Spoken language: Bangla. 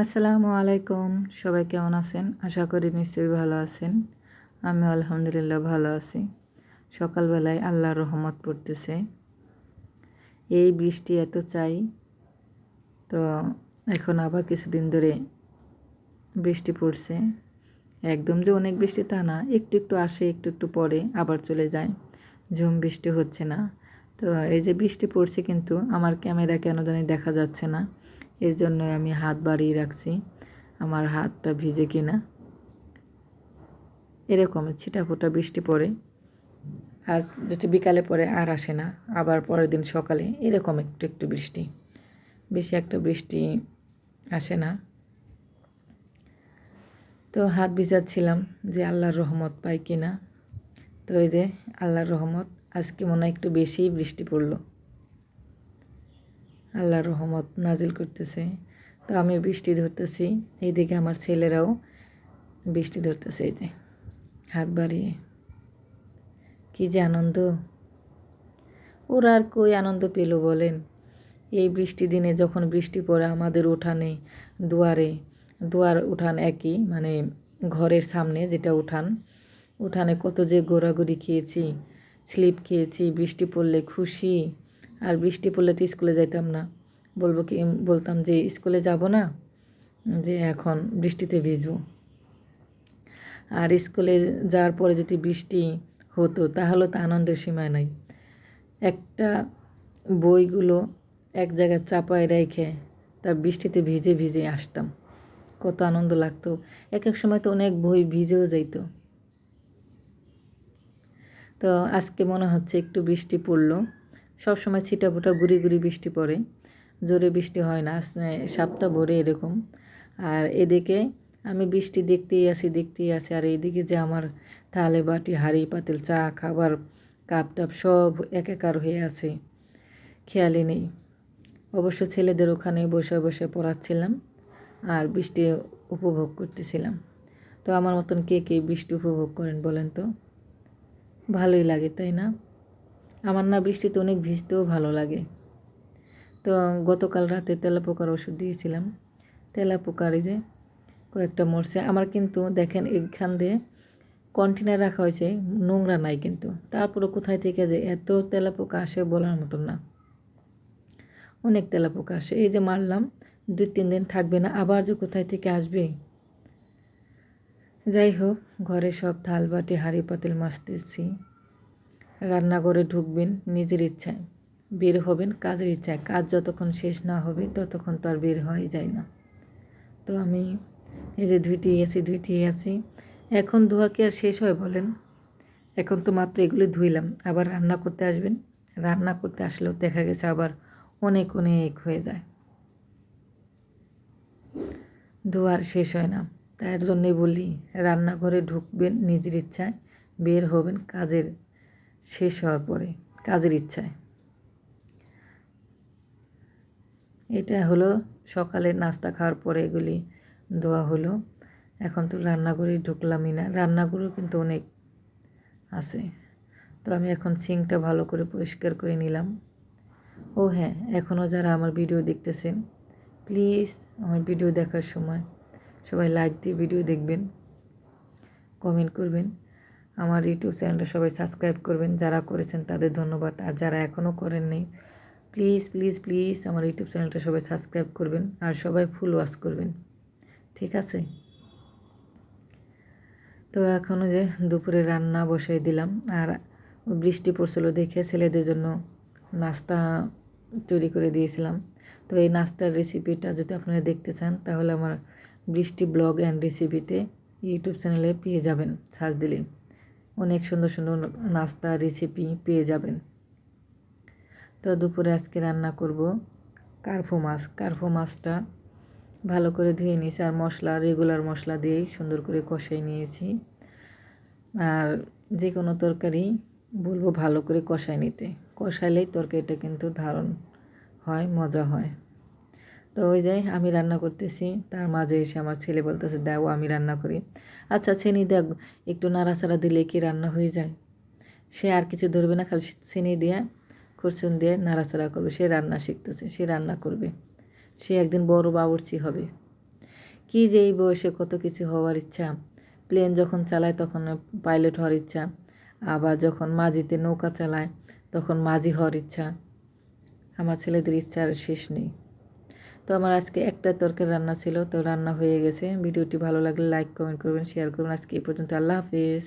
আসসালামু আলাইকুম। সবাই কেমন আছেন? আশা করি নিশ্চয়ই ভালো আছেন। আমি আলহামদুলিল্লাহ ভালো আছি। সকালবেলায় আল্লাহর রহমত পড়তেছে। এই বৃষ্টি এত চাই, তো এখন আবার কিছুদিন ধরে বৃষ্টি পড়ছে। একদম যে অনেক বৃষ্টি তা না, একটু একটু আসে, একটু একটু পরে আবার চলে যায়। ঝুম বৃষ্টি হচ্ছে না। তো এই যে বৃষ্টি পড়ছে কিন্তু আমার ক্যামেরা কেন জানি দেখা যাচ্ছে না। এর জন্য আমি হাত বাড়িয়ে রাখছি। আমার হাতটা ভিজে কিনা। এরকম ছিটা ফোটা বৃষ্টি পড়ে। আর যদি বিকালে পরে আর আসে না, আবার পরের দিন সকালে এরকম একটু একটু বৃষ্টি। বেশি একটা বৃষ্টি আসে না। তো হাত ভিজাচ্ছিলাম যে আল্লাহর রহমত পাই কি না তো এই যে আল্লাহর রহমত, আজকে মনে হয় একটু বেশিই বৃষ্টি পড়ল। আল্লাহর রহমত নাজিল করতেছে। তো আমি বৃষ্টি ধরতেছি, এইদিকে আমার ছেলেরাও বৃষ্টি ধরতেছে এই যে, হাত বাড়িয়ে। কী যে আনন্দ। ওরা আর কই আনন্দ পেল বলেন? এই বৃষ্টি দিনে যখন বৃষ্টি পড়ে আমাদের উঠানে, দুয়ারে, দুয়ার উঠান একই মানে ঘরের সামনে যেটা উঠান, উঠানে কত যে গোড়াগড়ি খেয়েছি, স্লিপ খেয়েছি, বৃষ্টি পড়লে খুশি। আর বৃষ্টি পড়লে তো স্কুলে যাইতাম না। বলব কি বলতাম যে স্কুলে যাব না, যে এখন বৃষ্টিতে ভিজবো। আর স্কুলে যাওয়ার পরে যদি বৃষ্টি হতো, তাহলে তো আনন্দের সীমায় নাই। একটা বইগুলো এক জায়গায় চাপায় রেখে তার বৃষ্টিতে ভিজে ভিজে আসতাম। কত আনন্দ লাগতো। এক এক সময় তো অনেক বই ভিজেও যাইতো। তো আজকে মনে হচ্ছে একটু বৃষ্টি পড়ল। সবসময় ছিটাফোটা গুড়ি গুড়ি বৃষ্টি পড়ে। জোরে বৃষ্টি হয় না সাপটা ভরে এরকম। আর এদিকে আমি বৃষ্টি দেখতেই আসি দেখতেই আসি আর এদিকে যে আমার থালে বাটি, হাঁড়ি, পাতিল, চা, খাবার কাপ টাপ সব একাকার হয়ে আছে। খেয়ালই নেই। অবশ্য ছেলেদের ওখানে বসে বসে পড়াচ্ছিলাম আর বৃষ্টি উপভোগ করতেছিলাম। তো আমার মতন কে কে বৃষ্টি উপভোগ করেন বলেন তো? ভালোই লাগে, তাই না? আমার না বৃষ্টিতে অনেক ভিজতেও ভালো লাগে। তো গতকাল রাতে তেলাপোকার ওষুধ দিয়েছিলাম। তেলাপোকার যে কয়েকটা মরছে। আমার কিন্তু দেখেন এখান দিয়ে কন্টেনার রাখা হয়েছে, নোংরা নাই কিন্তু। তারপরে কোথায় থেকে যে এত তেলাপোকা আসে বলার মতো না। অনেক তেলাপোকা আসে। এই যে মারলাম, দুই তিন দিন থাকবে না, আবার যে কোথায় থেকে আসবে? যাই হোক, ঘরে সব থাল বাটি হাঁড়ি পাতিল মাছতেছি রান্নাঘরে ঢুকবেন নিজের ইচ্ছায়। বের হবেন কাজের ইচ্ছায়। কাজ যতক্ষণ শেষ না হবে, ততক্ষণ তো আর বের হয়ে যায় না। তো আমি এই যে ধুইতেই আছি ধুইতেই আছি। এখন ধোয়া কি আর শেষ হয় বলেন? এখন তো মাত্র এগুলো ধুইলাম। আবার রান্না করতে আসবেন। রান্না করতে আসলেও দেখা গেছে আবার অনেক অনেক হয়ে যায়। ধোয়ার শেষ হয় না। তার জন্যে বলি, রান্নাঘরে ঢুকবেন নিজের ইচ্ছায়, বের হবেন কাজের শেষ হওয়ার পরে, কাজের ইচ্ছায়। এটা হলো সকালে নাস্তা খাওয়ার পরে এগুলি দেওয়া হলো। এখন তো রান্নাঘরে ঢুকলামই না, রান্নাঘরেও কিন্তু অনেক আছে। তো আমি এখন সিঙ্কটা ভালো করে পরিষ্কার করে নিলাম। ও হ্যাঁ এখনও যারা আমার ভিডিও দেখতেছেন, প্লিজ আমার ভিডিও দেখার সময় সবাই লাইক দিয়ে ভিডিও দেখবেন, কমেন্ট করবেন। আমার ইউটিউব চ্যানেলটা সবাই সাবস্ক্রাইব করবেন, যারা করেছেন তাদের ধন্যবাদ। আর যারা এখনও করেননি প্লিজ প্লিজ প্লিজ আমার ইউটিউব চ্যানেলটা সবাই সাবস্ক্রাইব করবেন আর সবাই ফুল ওয়াশ করবেন। ঠিক আছে? তো এখনও যে দুপুরে রান্না বসাই দিলাম আর বৃষ্টি পড়ছিল দেখে ছেলেদের জন্য নাস্তা তৈরি করে দিয়েছিলাম। তো এই নাস্তার রেসিপিটা যদি আপনারা দেখতে চান, তাহলে আমার বৃষ্টি ব্লগ অ্যান্ড রেসিপিতে ইউটিউব চ্যানেলে পেয়ে যাবেন, সার্চ দিলে অনেক সুন্দর সুন্দর নাস্তা রেসিপি পেয়ে যাবেন। তো দুপুরে আজকে রান্না করব কার্ফো মাছ। কার্ফো মাছটা ভালো করে ধুয়ে নিয়েছি আর মশলা রেগুলার মশলা দিয়েই সুন্দর করে কষাই নিয়েছি। আর যে কোনো তরকারি বলব ভালো করে কষাই নিতে। কষাইলেই তরকারিটা কিন্তু ধারণ হয়, মজা হয়। তো ওই যাই আমি রান্না করতেছি। তার মাঝে এসে আমার ছেলে বলতেছে, দাও, আমি রান্না করি। আচ্ছা চিনি দেখ, একটু নাড়াচাড়া দিলে কি রান্না হয়ে যায়? সে আর কিছু ধরবে না, খালি চিনি দিয়ে খুরসুন দিয়ে নাড়াচাড়া করবে। সে রান্না শিখতেছে, সে রান্না করবে। সে একদিন বড় বাবুর্চি হবে। কী যে এই বয়সে কত কিছু হওয়ার ইচ্ছা। প্লেন যখন চালায় তখন পাইলট হওয়ার ইচ্ছা। আবার যখন মাঝিতে নৌকা চালায় তখন মাঝি হওয়ার ইচ্ছা। আমার ছেলেদের ইচ্ছার শেষ নেই। তো আমার আজকে একটা তরকারি রান্না ছিল, তো রান্না হয়ে গেছে। ভিডিওটি ভালো লাগলে লাইক কমেন্ট করবেন শেয়ার করবেন। আজকে এই পর্যন্ত, আল্লাহ হাফিজ।